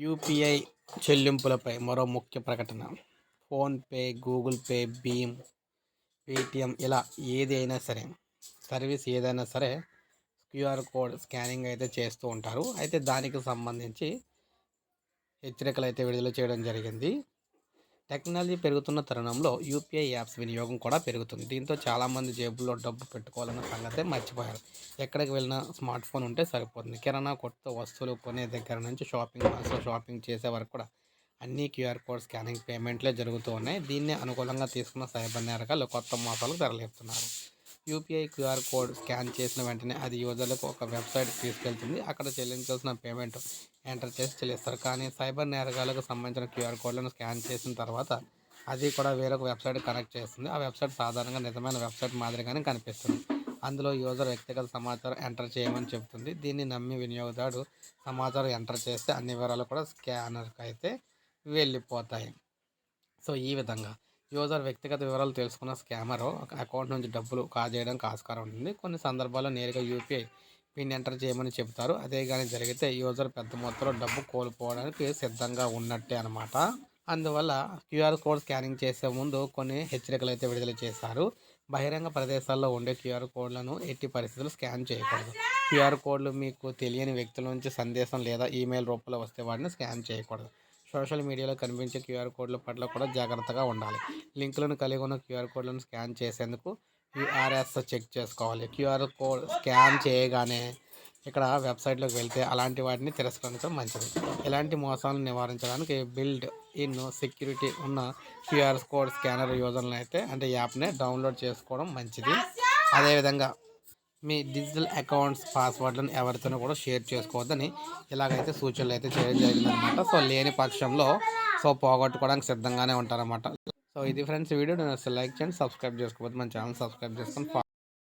UPI చెల్లింపులపై మరో ముఖ్య ప్రకటన. ఫోన్పే గూగుల్ పే భీమ్ పేటిఎం ఇలా ఏది అయినా సరే సర్వీస్ ఏదైనా సరే క్యూఆర్ కోడ్ స్కానింగ్ అయితే చేస్తూ ఉంటారు. అయితే దానికి సంబంధించి హెచ్చరికలు అయితే విడుదల చేయడం జరిగింది. టెక్నాలజీ పెరుగుతున్న తరుణంలో యూపీఐ యాప్స్ వినియోగం కూడా పెరుగుతుంది. దీంతో చాలామంది జేబుల్లో డబ్బు పెట్టుకోవాలన్న సంగతే మర్చిపోయారు. ఎక్కడికి వెళ్ళినా స్మార్ట్ ఫోన్ ఉంటే సరిపోతుంది. కిరాణా కొత్త వస్తువులు కొనే దగ్గర నుంచి షాపింగ్ మాల్స్లో షాపింగ్ చేసే వరకు కూడా అన్ని క్యూఆర్ కోడ్ స్కానింగ్ పేమెంట్లే జరుగుతూ ఉన్నాయి. దీన్ని అనుకూలంగా తీసుకున్న సైబర్ నేరగాలు కొత్త మోసాలకు తెరలేపుతున్నారు. యూపీఐ క్యూఆర్ కోడ్ స్కాన్ చేసిన వెంటనే అది యూజర్లకు ఒక వెబ్సైట్ తీసుకెళ్తుంది. అక్కడ చెల్లించాల్సిన పేమెంట్ ఎంటర్ చేసి చెల్లిస్తారు. కానీ సైబర్ నేరగాలకు సంబంధించిన క్యూఆర్ కోడ్లను స్కాన్ చేసిన తర్వాత అది కూడా వేరొక వెబ్సైట్ కనెక్ట్ చేస్తుంది. ఆ వెబ్సైట్ సాధారణంగా నిజమైన వెబ్సైట్ మాదిరిగానే కనిపిస్తుంది. అందులో యూజర్ వ్యక్తిగత సమాచారం ఎంటర్ చేయమని చెబుతుంది. దీన్ని నమ్మి వినియోగదారుడు సమాచారం ఎంటర్ చేస్తే అన్ని వివరాలు కూడా స్కానర్కి అయితే వెళ్ళిపోతాయి. సో ఈ విధంగా యూజర్ వ్యక్తిగత వివరాలు తెలుసుకున్న స్కామర్. అకౌంట్ నుంచి డబ్బులు కాజేయడానికి ఆస్కారం ఉంటుంది. కొన్ని సందర్భాల్లో నేరుగా యూపీఐ పిన్ ఎంటర్ చేయమని చెబుతారు. అదే కానీ జరిగితే యూజర్ పెద్ద మొత్తంలో డబ్బు కోల్పోవడానికి సిద్ధంగా ఉన్నట్టే అనమాట అందువల్ల క్యూఆర్ కోడ్ స్కానింగ్ చేసే ముందు కొన్ని హెచ్చరికలు అయితే విడుదల చేశారు. బహిరంగ ప్రదేశాల్లో ఉండే క్యూఆర్ కోడ్లను ఎట్టి పరిస్థితులు స్కాన్ చేయకూడదు. క్యూఆర్ కోడ్లు మీకు తెలియని వ్యక్తుల నుంచి సందేశం లేదా ఈమెయిల్ రూపంలో వస్తే వాటిని స్కాన్ చేయకూడదు. సోషల్ మీడియాలో కనిపించే క్యూఆర్ కోడ్ల పట్ల కూడా జాగ్రత్తగా ఉండాలి. లింకులను కలిగి ఉన్న క్యూఆర్ కోడ్లను స్కాన్ చేసేందుకు యూఆర్ఎస్ చెక్ చేసుకోవాలి. క్యూఆర్ కోడ్ స్కాన్ చేయగానే ఇక్కడ వెబ్సైట్లోకి వెళ్తే అలాంటి వాటిని తిరస్కరించడం మంచిది. ఇలాంటి మోసాలను నివారించడానికి బిల్డ్ ఇన్ సెక్యూరిటీ ఉన్న క్యూఆర్ కోడ్ స్కానర్ యూజర్లను అయితే అంటే యాప్ని డౌన్లోడ్ చేసుకోవడం మంచిది. అదేవిధంగా మీ డిజిటల్ అకౌంట్స్ పాస్వర్డ్లను ఎవరితోనూ కూడా షేర్ చేసుకోవద్దని ఇలాగైతే సూచనలు అయితే చేయడం జరిగిందనమాట సో లేని పక్షంలో సో పోగొట్టుకోవడానికి సిద్ధంగానే ఉంటారన్నమాట. సో ఇది ఫ్రెండ్స్ వీడియో. నేను లైక్ చేయండి సబ్స్క్రైబ్ చేసుకోవద్దు మన ఛానల్ సబ్స్క్రైబ్ చేసుకొని